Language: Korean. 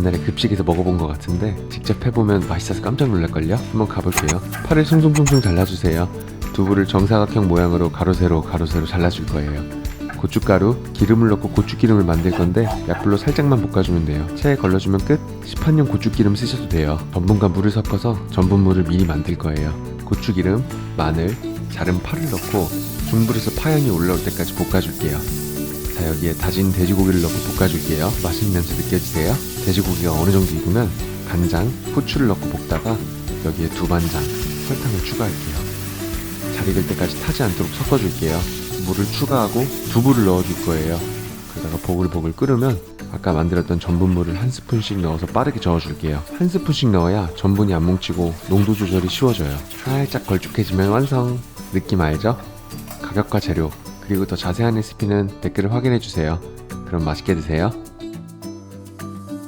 옛날에 급식에서 먹어본 것 같은데 직접 해보면 맛있어서 깜짝 놀랄걸요? 한번 가볼게요. 파를 송송송송 잘라주세요. 두부를 정사각형 모양으로 가로 세로 가로 세로 잘라줄 거예요. 고춧가루, 기름을 넣고 고추기름을 만들 건데 약불로 살짝만 볶아주면 돼요. 체에 걸러주면 끝. 시판용 고추기름 쓰셔도 돼요. 전분과 물을 섞어서 전분물을 미리 만들 거예요. 고추기름, 마늘, 자른 파를 넣고 중불에서 파향이 올라올 때까지 볶아줄게요. 자 여기에 다진 돼지고기를 넣고 볶아줄게요. 맛있는 냄새 느껴지세요? 돼지고기가 어느 정도 익으면 간장, 후추를 넣고 볶다가 여기에 두반장, 설탕을 추가할게요. 잘 익을 때까지 타지 않도록 섞어줄게요. 물을 추가하고 두부를 넣어줄 거예요. 그러다가 보글보글 끓으면 아까 만들었던 전분물을 한 스푼씩 넣어서 빠르게 저어줄게요. 한 스푼씩 넣어야 전분이 안 뭉치고 농도 조절이 쉬워져요. 살짝 걸쭉해지면 완성. 느낌 알죠? 가격과 재료 그리고 더 자세한 레시피는 댓글을 확인해주세요. 그럼 맛있게 드세요.